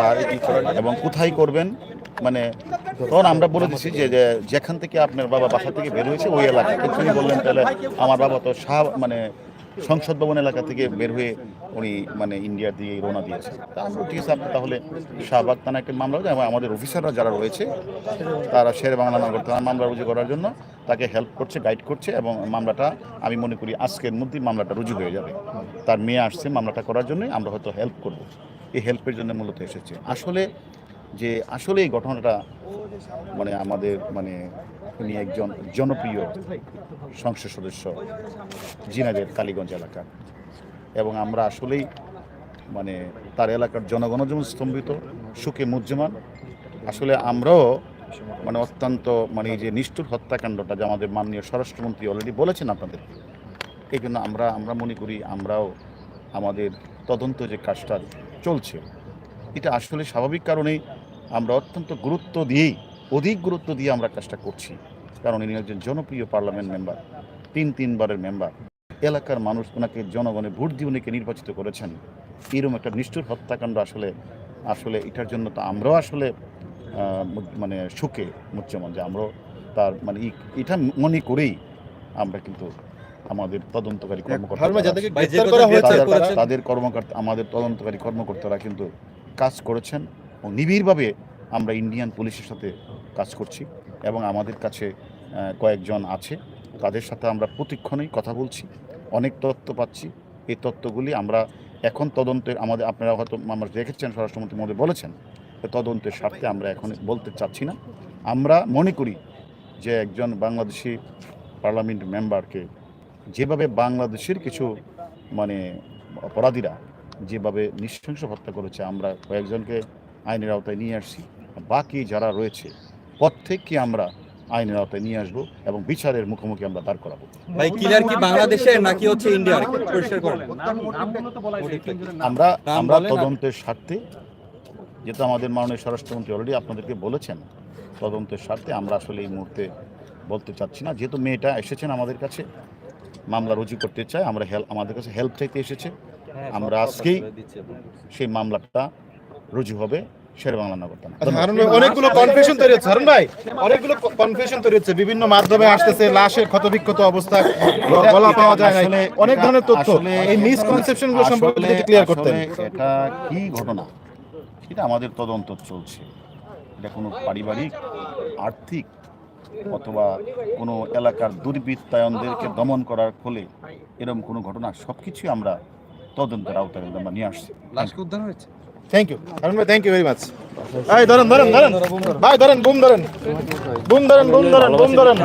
তার এবং কোথায় করবেন? মানে তখন আমরা বলে দিছি যে যেখান থেকে আপনার বাবা বাসা থেকে বের হয়েছে ওই এলাকা। উনি বললেন তাহলে আমার বাবা তো শাহ মানে সংসদ ভবন এলাকা থেকে বের হয়ে উনি মানে ইন্ডিয়ার দিয়ে রওনা দিয়েছে তা আমরা ঠিক আছে আপনি তাহলে শাহবাগ থানা একটা মামলা এবং আমাদের অফিসাররা যারা রয়েছে, তারা শের বাংলা নগর থানা মামলা রুজু করার জন্য তাকে হেল্প করছে গাইড করছে এবং মামলাটা, আমি মনে করি আজকের মধ্যেই মামলাটা রুজু হয়ে যাবে। তার মেয়ে আসছে মামলাটা করার জন্য আমরা হয়তো হেল্প করব। এই হেল্পের জন্য মূলত এসেছে। আসলে যে আসলে এই ঘটনাটা মানে আমাদের মানে উনি একজন জনপ্রিয় সংসদ সদস্য জিনাদের কালীগঞ্জ এলাকার এবং আমরা আসলেই মানে তার এলাকার জনগণ যেমন স্তম্ভিত, সুখে মুজ্জমান আসলে আমরাও মানে অত্যন্ত মানে এই যে নিষ্ঠুর হত্যাকাণ্ডটা যে আমাদের মাননীয় স্বরাষ্ট্রমন্ত্রী অলরেডি বলেছেন আপনাদের এই জন্য আমরা আমরা মনে করি আমরাও আমাদের তদন্ত যে কাজটা চলছে, এটা আসলে স্বাভাবিক কারণেই আমরা অত্যন্ত গুরুত্ব দিয়েই, অধিক গুরুত্ব দিয়ে আমরা কাজটা করছি। কারণ ইনি একজন জনপ্রিয় পার্লামেন্ট মেম্বার, তিন তিনবারের মেম্বার। এলাকার মানুষ ওনাকে জনগণে ভোট দিয়ে উনিকে নির্বাচিত করেছেন। এরকম একটা নিষ্ঠুর হত্যাকাণ্ড আসলে আসলে এটার জন্য তো আমরাও আসলে মানে সুখে মুচ্যমান যে আমরাও তার মানে এটা মনে করেই আমরা কিন্তু আমাদের তদন্তকারী কর্মকর্তা তাদের- কর্মকর্তা আমাদের তদন্তকারী কর্মকর্তারা কিন্তু কাজ করেছেন ও নিবিড়ভাবে আমরা ইন্ডিয়ান পুলিশের সাথে কাজ করছি এবং আমাদের কাছে কয়েকজন আছে। তাদের সাথে আমরা প্রতিক্ষণেই কথা বলছি অনেক তথ্য পাচ্ছি। এই তথ্যগুলি আমরা এখন তদন্তের আমাদের আপনারা হয়তো আমরা দেখেছেন স্বরাষ্ট্রমন্ত্রী মধ্যে বলেছেন তদন্তের স্বার্থে আমরা এখন বলতে চাচ্ছি না। আমরা মনে করি যে একজন বাংলাদেশি পার্লামেন্ট মেম্বারকে যেভাবে বাংলাদেশের কিছু মানে অপরাধীরা যেভাবে নৃশংস হত্যা করেছে আমরা কয়েকজনকে আইনের আওতায় নিয়ে আসছি। বাকি যারা রয়েছে প্রত্যেককে আমরা আইনের আওতায় নিয়ে আসব এবং বিচারের মুখোমুখি আমরা দাঁড় করাবো। ভাই কিলার কি নাকি হচ্ছে ইন্ডিয়ার পরিষ্কার করেন। আমরা আমরা তদন্তের স্বার্থে যেটা আমাদের মাননীয় স্বরাষ্ট্রমন্ত্রী অলরেডি আপনাদেরকে বলেছেন তদন্তের স্বার্থে আমরা আসলে এই মুহূর্তে বলতে চাচ্ছি না। যেহেতু মেয়েটা এসেছেন আমাদের কাছে মামলা রুজু করতে চায় আমরা হেল্প আমাদের কাছে হেল্প চাইতে এসেছে। আমরা আজকেই সেই মামলাটা রুজু হবে শের নগর থানা। আচ্ছা, হারুন ভাই, অনেকগুলো কনফিউশন তৈরি হচ্ছে। ভাই অনেকগুলো কনফিউশন তৈরি হচ্ছে। বিভিন্ন মাধ্যমে আসতেছে লাশের ক্ষতবিক্ষত অবস্থা এটা- পাওয়া যায় না অনেক ধরনের তথ্য। এই মিসকনসেপশনগুলো সম্পর্কে আসলে- যদি ক্লিয়ার করতেন। এটা কি ঘটনা? এটা আমাদের তদন্ত চলছে। এটা কোনো পারিবারিক আর্থিক অথবা কোনো এলাকার দুর্বৃত্তায়নদেরকে দমন করার ফলে এরকম কোনো ঘটনা সব কিছুই আমরা তদন্তের আওতায় আমরা নিয়ে আসছি। লাশকে উদ্ধার হয়েছে? থ্যাংক ইউ হারুন ভাই থ্যাংক ইউ ভেরি মাচ ভাই ধরেন ধরেন ধরেন। ভাই ধরেন বুম ধরেন। বুম ধরেন বুম ধরেন বুম ধরেন।